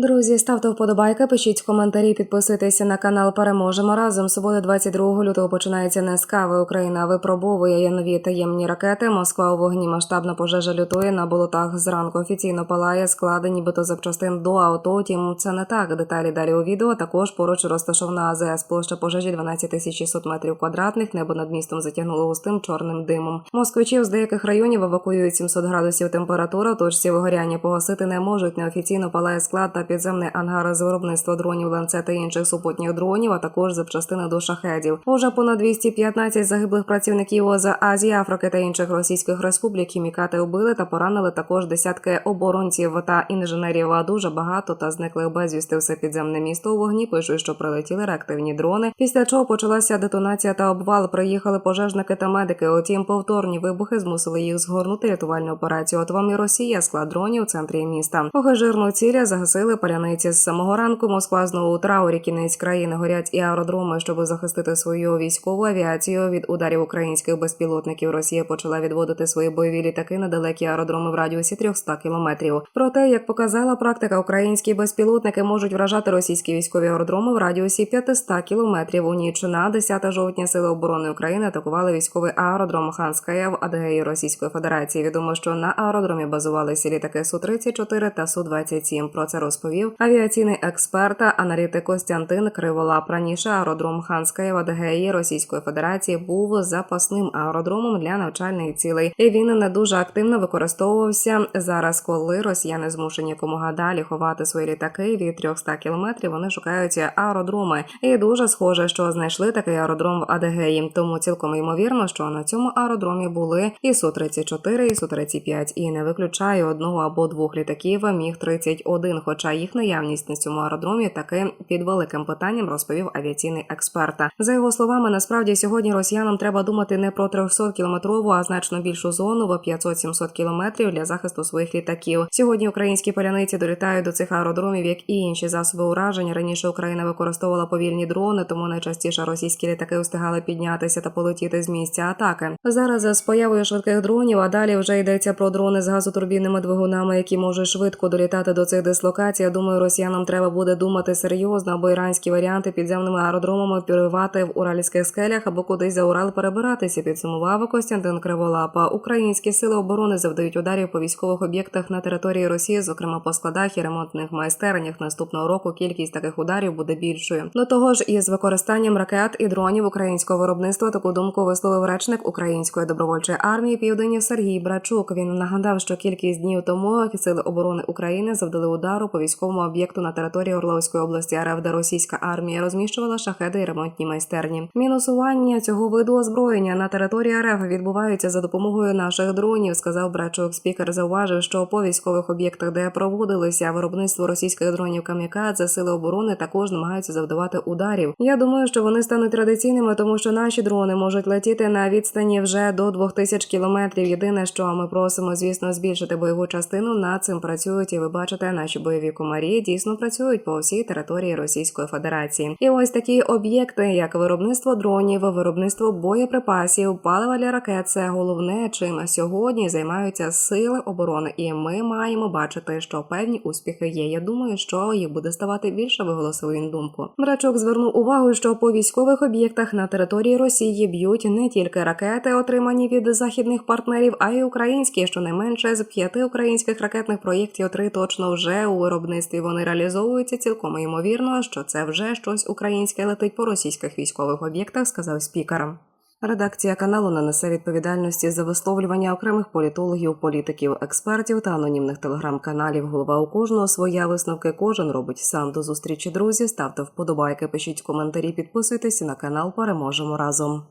Друзі, ставте вподобайки, пишіть коментарі, підписуйтеся на канал. Переможемо разом. Субота 22 лютого починається не з кави. Україна випробовує нові таємні ракети. Москва у вогні масштабна пожежа лютує на болотах. Зранку офіційно палає склади, нібито запчастин до авто. Утім, це не так. Деталі далі у відео. Також поруч розташована АЗС. Площа пожежі 12 тисяч 600 метрів квадратних. Небо над містом затягнуло густим чорним димом. Москвичів з деяких районів евакуюють 700 градусів температура. Точці вигоряння погасити не можуть. Неофіційно палає склад та підземний ангар з виробництва дронів ланцет та інших супутніх дронів, а також запчастини до шахедів. Уже понад 215 загиблих працівників ОЗ Азії, Африки та інших російських республік хімікати убили та поранили також десятки оборонців та інженерів. А дуже багато та зниклих безвісти все підземне місто у вогні. Пишуть, що прилетіли реактивні дрони. Після чого почалася детонація та обвал. Приїхали пожежники та медики. Утім, повторні вибухи змусили їх згорнути рятувальну операцію. От вам і Росія склад дронів у центрі міста. Поки жирну ціля загасили паляниці з самого ранку. Москва знову у траурі кінець країни горять і аеродроми, щоб захистити свою військову авіацію від ударів українських безпілотників. Росія почала відводити свої бойові літаки на далекі аеродроми в радіусі 300 кілометрів. Проте, як показала практика, українські безпілотники можуть вражати російські військові аеродроми в радіусі 500 кілометрів. У ніч на 10 жовтня сили оборони України атакували військовий аеродром Ханская в Адегеї Російської Федерації. Відомо, що на аеродромі базувалися літаки Су 34 та Су 27 Про це розповів авіаційний експерт аналітик Костянтин Криволап. Раніше аеродром Ханская в Російської Федерації був запасним аеродромом для навчальних цілей. І він не дуже активно використовувався зараз, коли росіяни змушені якомога далі ховати свої літаки від 300 кілометрів. Вони шукають аеродроми, і дуже схоже, що знайшли такий аеродром в Адегеї. Тому цілком ймовірно, що на цьому аеродромі були і су 34 і су 35 і не виключаю одного або двох літаків міг 31 хоча їх наявність на цьому аеродромі таки під великим питанням розповів авіаційний експерт. За його словами, насправді сьогодні росіянам треба думати не про 300 кілометрову, а значно більшу зону в 500-700 кілометрів для захисту своїх літаків. Сьогодні українські поляниці долітають до цих аеродромів, як і інші засоби ураження. Раніше Україна використовувала повільні дрони, тому найчастіше російські літаки встигали піднятися та полетіти з місця атаки. Зараз з появою швидких дронів, а далі вже йдеться про дрони з газотурбінними двигунами, які можуть швидко долітати до цих дислокацій. Я думаю, росіянам треба буде думати серйозно, або іранські варіанти підземними аеродромами пірувати в уральських скелях або кудись за Урал перебиратися. Підсумував Костянтин Криволапа. Українські сили оборони завдають ударів по військових об'єктах на території Росії, зокрема по складах і ремонтних майстернях. Наступного року кількість таких ударів буде більшою. До того ж, із використанням ракет і дронів українського виробництва таку думку висловив речник української добровольчої армії Південні Сергій Брачук. Він нагадав, що кількість днів тому сили оборони України завдали удару по військовому об'єкту на території Орловської області РФ, російська армія розміщувала шахеди і ремонтні майстерні. Мінусування цього виду озброєння на території РФ відбуваються за допомогою наших дронів. Сказав Брачук. Спікер зауважив, що по військових об'єктах, де проводилися виробництво російських дронів камікадзе, сили оборони також намагаються завдавати ударів. Я думаю, що вони стануть традиційними, тому що наші дрони можуть летіти на відстані вже до 2000 кілометрів. Єдине, що ми просимо, звісно, збільшити бойову частину. Над цим працюють, і ви бачите, наші бойові комарі дійсно працюють по всій території Російської Федерації. І ось такі об'єкти, як виробництво дронів, виробництво боєприпасів, палива для ракет, це головне, чим сьогодні займаються сили оборони, і ми маємо бачити, що певні успіхи є. Я думаю, що їх буде ставати більше. Виголосив він думку. Брачок звернув увагу, що по військових об'єктах на території Росії б'ють не тільки ракети, отримані від західних партнерів, а й українські. Щонайменше з п'яти українських ракетних проєктів три точно вже у виробництві вони реалізовуються. Цілком ймовірно, що це вже щось українське летить по російських військових об'єктах, сказав спікер. Редакція каналу не несе відповідальності за висловлювання окремих політологів, політиків, експертів та анонімних телеграм-каналів. Голова у кожного своя висновки. Кожен робить сам до зустрічі. Друзі, ставте вподобайки, пишіть коментарі, підписуйтесь на канал. Переможемо разом.